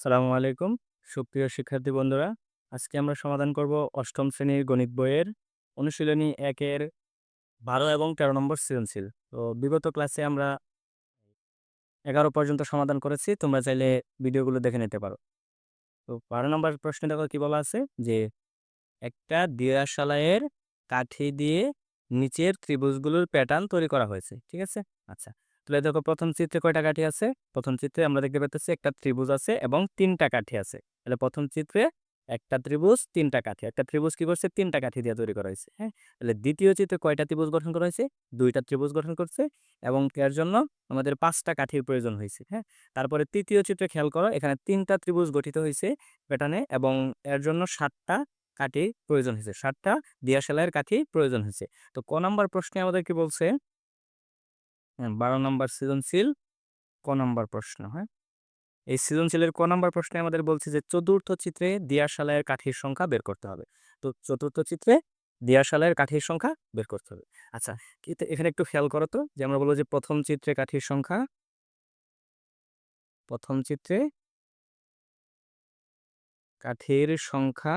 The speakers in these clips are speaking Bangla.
সালামু আলাইকুম। সুপ্রিয় শিক্ষার্থী বন্ধুরা, আজকে আমরা সমাধান করব অষ্টম শ্রেণির গণিত বইয়ের অনুশীলনী একের বারো এবং তেরো নম্বর সৃজনশীল। তো বিগত ক্লাসে আমরা এগারো পর্যন্ত সমাধান করেছি, তোমরা চাইলে ভিডিওগুলো দেখে নিতে পারো। তো বারো নম্বর প্রশ্ন দেখো কি বলা আছে? যে একটা দিয়াশালায়ের কাঠি দিয়ে নিচের ত্রিভুজগুলোর প্যাটার্ন তৈরি করা হয়েছে, ঠিক আছে? আচ্ছা তাহলে দেখো প্রথম চিত্রে কয়টা কাঠি আছে? প্রথম চিত্রে আমরা দেখতে পাচ্ছি একটা ত্রিভুজ আছে এবং তিনটা কাঠি আছে। তাহলে প্রথম চিত্রে একটা ত্রিভুজ, তিনটা কাঠি। একটা ত্রিভুজ কি করছে? তিনটা কাঠি দিয়ে তৈরি করা হয়েছে হ্যাঁ? তাহলে দ্বিতীয় চিত্রে কয়টা ত্রিভুজ গঠন করা হয়েছে? দুইটা ত্রিভুজ গঠন করছে এবং এর জন্য আমাদের পাঁচটা কাঠির প্রয়োজন হয়েছে হ্যাঁ? তারপরে তৃতীয় চিত্রে খেয়াল করো, এখানে তিনটা ত্রিভুজ গঠিত হয়েছে প্যাটার্নে এবং এর জন্য সাতটা কাঠি প্রয়োজন হয়েছে। সাতটা দিয়া সেলাইয়ের কাঠি প্রয়োজন হয়েছে। তো ক নম্বর প্রশ্নে আমাদের কি বলছে? বারো নম্বর সৃজনশীল, ক নম্বর প্রশ্ন হ্যাঁ? এই সৃজনশীলের ক নম্বর প্রশ্নে আমাদের বলছে যে, চতুর্থ চিত্রে দিয়াশালায়ের কাঠির সংখ্যা বের করতে হবে। তো চতুর্থ চিত্রে দিয়াশালায়ের কাঠির সংখ্যা বের করতে হবে। আচ্ছা কিন্তু এখানে একটু খেয়াল করো তো, যে আমরা বলব যে, প্রথম চিত্রে কাঠির সংখ্যা প্রথম চিত্রে কাঠির সংখ্যা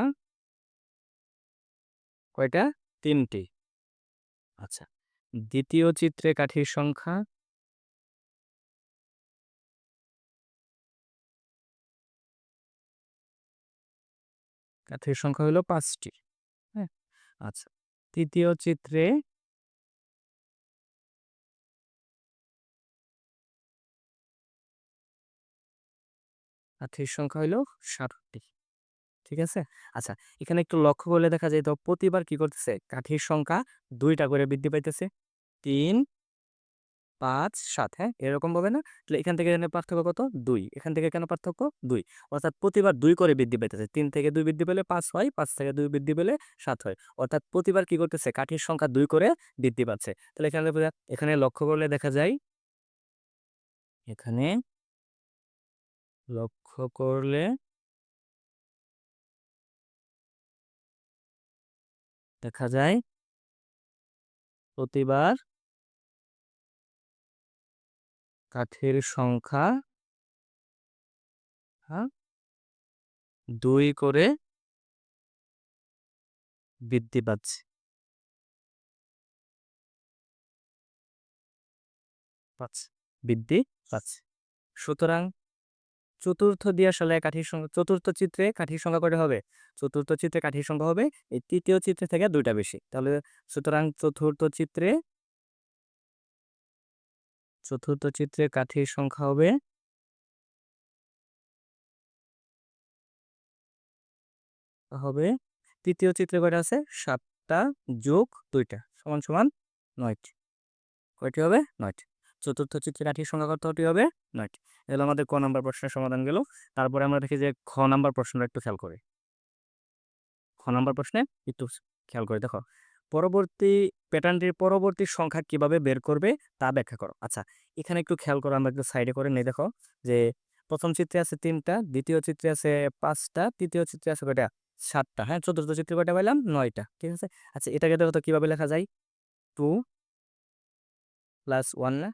কয়টা? তিনটি। আচ্ছা দ্বিতীয় চিত্রে কাঠির সংখ্যা কাঠির সংখ্যা হলো পাঁচটি হ্যাঁ? আচ্ছা তৃতীয় চিত্রে কাঠির সংখ্যা হলো ষাটটি ঠিক আছে? আচ্ছা এখানে একটু লক্ষ্য করলে দেখা যায় তো প্রতিবার কি করতেছে? কাঠির সংখ্যা দুইটা করে বৃদ্ধি পাইতেছে। তিন, পাঁচ, সাত হ্যাঁ? এরকম ভাবে না? তাহলে এখান থেকে এখানে পার্থক্য কত? দুই। এখান থেকে কেন পার্থক্য? দুই। অর্থাৎ প্রতিবার দুই করে বৃদ্ধি পাইতেছে। তিন থেকে দুই বৃদ্ধি পেলে পাঁচ হয়, পাঁচ থেকে দুই বৃদ্ধি পেলে সাত হয়। অর্থাৎ প্রতিবার কি করতেছে? কাঠির সংখ্যা দুই করে বৃদ্ধি পাচ্ছে। তাহলে এখানে এখানে লক্ষ্য করলে দেখা যায় এখানে লক্ষ্য করলে দেখা যায়। প্রতিবার কাঠের সংখ্যা হ্যাঁ? দুই করে বৃদ্ধি পাচ্ছে। পাচ্ছে বৃদ্ধি পাচ্ছে। সুতরাং চতুর্থ দিয়াশালে কাঠির সংখ্যা চতুর্থ চিত্রে কাঠির সংখ্যা কয়টা হবে? চতুর্থ চিত্রে কাঠির সংখ্যা হবে, এই তৃতীয় চিত্রে থেকে দুইটা বেশি। তাহলে সুতরাং চতুর্থ চিত্রে চতুর্থ চিত্রে কাঠির সংখ্যা হবে হবে, তৃতীয় চিত্রে কয়টা আছে? সাতটা যোগ দুইটা, সমান সমান নয়টি। কয়টি হবে? নয়টি। চতুর্থ চিত্রে কাঠির সংখ্যা কতটি হবে? নয়টি। এগুলো আমাদের ক নাম্বার প্রশ্নের সমাধান গেল। তারপরে আমরা দেখি যে খ নাম্বার প্রশ্নটা একটু খেয়াল করি। খ নাম্বার প্রশ্নে একটু খেয়াল করে, দেখো। পরবর্তী প্যাটার্নটির পরবর্তী সংখ্যা কীভাবে বের করবে তা ব্যাখ্যা করো। আচ্ছা এখানে একটু খেয়াল করো, আমরা একটু সাইডে করে নেই, দেখো। যে প্রথম চিত্রে আছে তিনটা, দ্বিতীয় চিত্রে আছে পাঁচটা, তৃতীয় চিত্রে আছে কয়টা? সাতটা হ্যাঁ? চতুর্থ চিত্রে কয়টা পাইলাম? নয়টা, ঠিক আছে? আচ্ছা এটাকে দেখো তো কীভাবে লেখা যায়? টু প্লাস ওয়ান না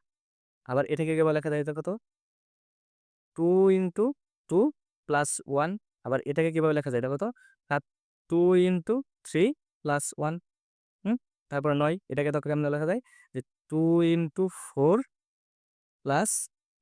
আবার এটাকে কীভাবে লেখা যায় দেখো তো। Two into two plus one আবার এটাকে কীভাবে লেখা যায় দেখো তো? Two into three plus one হুম? তারপরে নয়, এটাকে তো কেমন লেখা যায়? যে two into four plus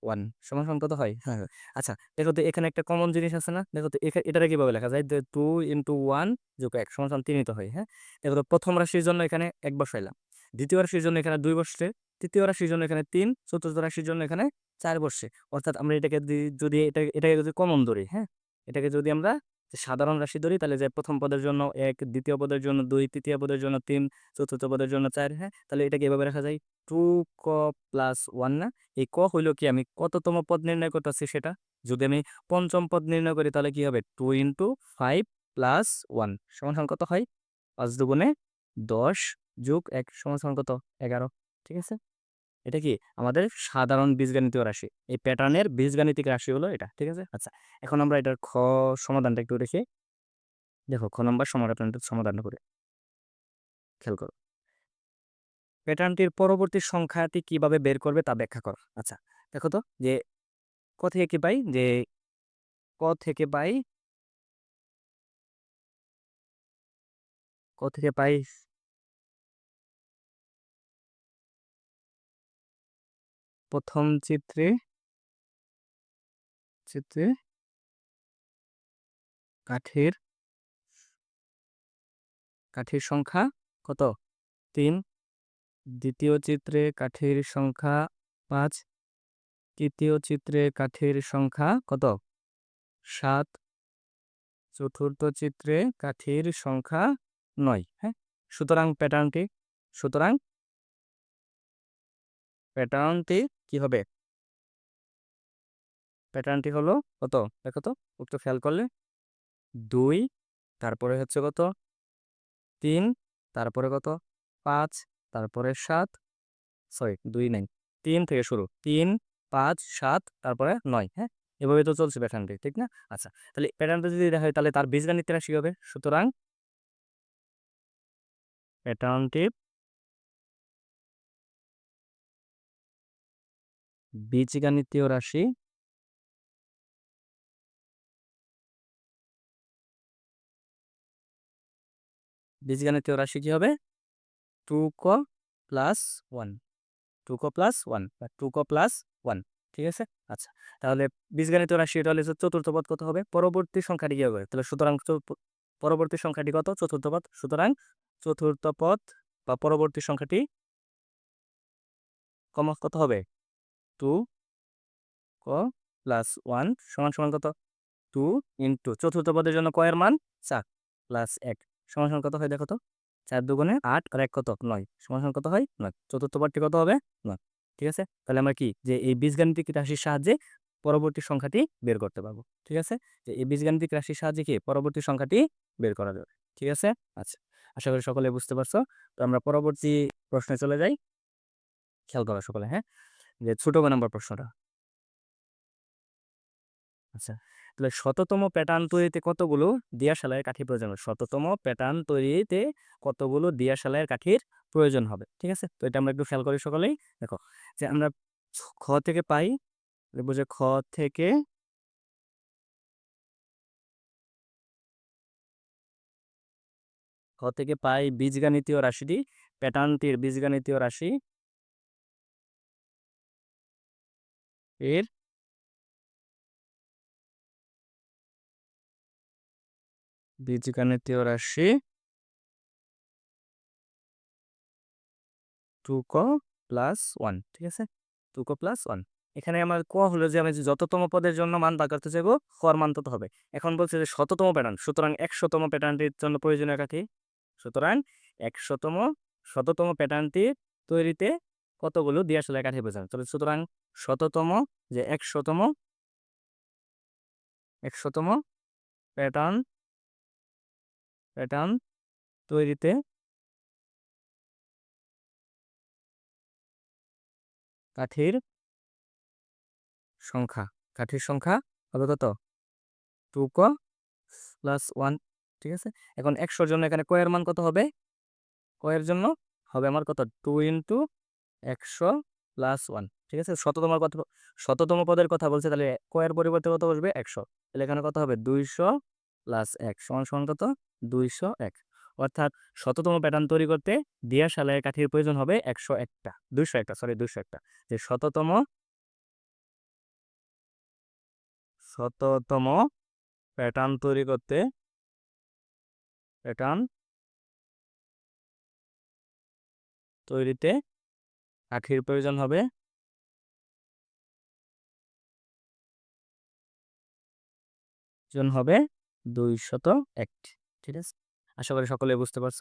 one সমান সমান কত হয়? হ্যাঁ আচ্ছা দেখো তো এখানে একটা কমন জিনিস আছে না? দেখো তো এখানে এটাকে কীভাবে লেখা যায়? টু ইন্টু ওয়ান যোগ এক, সমান সমান তিনই তো হয় হ্যাঁ? দেখো তো প্রথম রাশির জন্য এখানে এক বসাইলাম, দ্বিতীয় রাশির জন্য এখানে দুই বসছে তৃতীয় রাশির জন্য এখানে তিন, চতুর্থ রাশির জন্য এখানে চার বসছে। অর্থাৎ আমরা এটাকে যদি এটা, এটাকে যদি কমন ধরি হ্যাঁ? এটাকে যদি আমরা সাধারণ রাশি ধরি, তাহলে যে প্রথম পদের জন্য এক, দ্বিতীয় পদের জন্য দুই, তৃতীয় পদের জন্য তিন, চতুর্থ পদের জন্য চার হ্যাঁ? তাহলে এটাকে এভাবে রাখা যায়। টু ক প্লাস ওয়ান না? এই ক হইল কি? আমি কততম পদ নির্ণয় করতেছি সেটা? যদি আমি পঞ্চম পদ নির্ণয় করি, তাহলে কি হবে? Two into five plus one সমান কত হয়? পাঁচ দুগুণে দশ যোগ এক সমান কত? এগারো, ঠিক আছে? এটা কি আমাদের সাধারণ বীজগাণিতীয় রাশি? এই প্যাটার্নের বীজগাণিতিক রাশি হলো এটা, ঠিক আছে? আচ্ছা এখন আমরা এটার খ সমাধানটা একটু রেখে দেখো, খ নম্বর সমাধানটা সমাধান করে খেয়াল করো। প্যাটার্নটির পরবর্তী সংখ্যাটি কীভাবে বের করবে তা ব্যাখ্যা করো। আচ্ছা দেখো তো যে ক থেকে কি পাই? যে ক থেকে পাই, ক থেকে পাই প্রথম চিত্রে চিত্রে কাঠের কাঠের সংখ্যা কত? তিন। দ্বিতীয় চিত্রে কাঠের সংখ্যা পাঁচ। তৃতীয় চিত্রে কাঠের সংখ্যা কত? সাত। চতুর্থ চিত্রে কাঠের সংখ্যা নয় হ্যাঁ? সুতরাং প্যাটার্নটি, সুতরাং প্যাটার্নটি কি হবে? প্যাটার্নটি হলো কত? দেখো তো একটু খেয়াল করলে। দুই, তারপরে হচ্ছে কত? তিন, তারপরে কত? পাঁচ, তারপরে সাত সরি দুই নাই। তিন থেকে শুরু। তিন, পাঁচ, সাত, তারপরে নয় হ্যাঁ? এভাবে তো চলছে প্যাটার্নটি ঠিক না? আচ্ছা তাহলে প্যাটার্নটা যদি দেখা হয়, তাহলে তার বীজগণিত রাশি হবে? সুতরাং প্যাটার্নটি বীজগাণিতীয় রাশি? বীজগাণিতীয় রাশি কি হবে? টু ক প্লাস ওয়ান। টু ক প্লাস ওয়ান বা টু ক প্লাস ওয়ান, ঠিক আছে? আচ্ছা তাহলে বীজগাণিতীয় রাশি এটা হলে চতুর্থ পদ কত হবে? পরবর্তী সংখ্যাটি কি হবে? তাহলে সুতরাং পরবর্তী সংখ্যাটি কত? চতুর্থ পদ। সুতরাং চতুর্থ পদ বা পরবর্তী সংখ্যাটি কম কত হবে? টু ক প্লাস ওয়ান সমান সমান কত? টু ইন্টু চতুর্থ পদের জন্য কয়ের মান চার প্লাস এক সমান সমান কত হয় দেখো তো? চার দুগুণে আট আর এক কত? নয় সমান সমান কত হয়? নয় চতুর্থ পদটি কত হবে? নয় ঠিক আছে? তাহলে আমরা কি? যে এই বীজগাণিতিক রাশির সাহায্যে পরবর্তী সংখ্যাটি বের করতে পারব ঠিক আছে? যে এই বীজগাণিতিক রাশির সাহায্যে কি পরবর্তী সংখ্যাটি বের করা যাবে ঠিক আছে? আচ্ছা আশা করি সকলে বুঝতে পারছ। তো আমরা পরবর্তী প্রশ্নে চলে যাই। খেয়াল করা সকলে হ্যাঁ? যে ছোট নাম্বার প্রশ্নটা। আচ্ছা তাহলে শততম প্যাটার্ন তৈরিতে কতগুলো দিয়াশালাইয়ের কাঠি প্রয়োজন হবে? শততম প্যাটার্ন তৈরিতে কতগুলো দিয়াশালাইয়ের কাঠির প্রয়োজন হবে? ঠিক আছে? তো এটা আমরা একটু খেয়াল করি সকলেই। দেখো, যে আমরা খ থেকে পাই বুঝে খ থেকে খ থেকে পাই বীজগাণিতীয় রাশিটি প্যাটার্নটির বীজগাণিতীয় রাশি এর বীজগাণিতীয় রাশি টু ক প্লাস ওয়ান, ঠিক আছে? টু ক প্লাস ওয়ান। এখানে আমার ক হলো যে আমি যততম পদের জন্য মান বার করতে চাইব খর মান তত হবে। এখন বলছে যে শততম প্যাটার্ন সুতরাং একশোতম প্যাটার্নটির জন্য প্রয়োজনীয় কাঠি সুতরাং একশোতম, শততম প্যাটার্নটি তৈরিতে কতগুলো দিয়াশলা কাঠি বোঝানো। তবে সুতরাং শততম যে একশোতম একশোতম প্যাটার্ন প্যাটার্ন তৈরিতে কাঠির সংখ্যা কাঠির সংখ্যা হবে কত টু ক প্লাস ওয়ান ঠিক আছে? এখন একশোর জন্য এখানে কয়ের মান কত হবে? কয়ের জন্য হবে আমার কত? টু ইন্টু একশো প্লাস ওয়ান ঠিক আছে? শততম কত শততম পদের কথা বলছে, তাহলে কয়ের পরিবর্তে কত বসবে? একশো। তাহলে এখানে কত হবে? দুইশো প্লাস এক সমান সমান কত? দুইশো এক। অর্থাৎ শততম প্যাটার্ন তৈরি করতে দিয়া সালের কাঠির প্রয়োজন হবে একশো একটা। দুইশো একটা সরি দুইশো একটা। যে শততম শততম প্যাটার্ন তৈরি করতে প্যাটার্ন তৈরিতে কাঠির প্রয়োজন হবে জন হবে দুইশত একটি ঠিক আছে? আশা করি সকলে বুঝতে পারছ।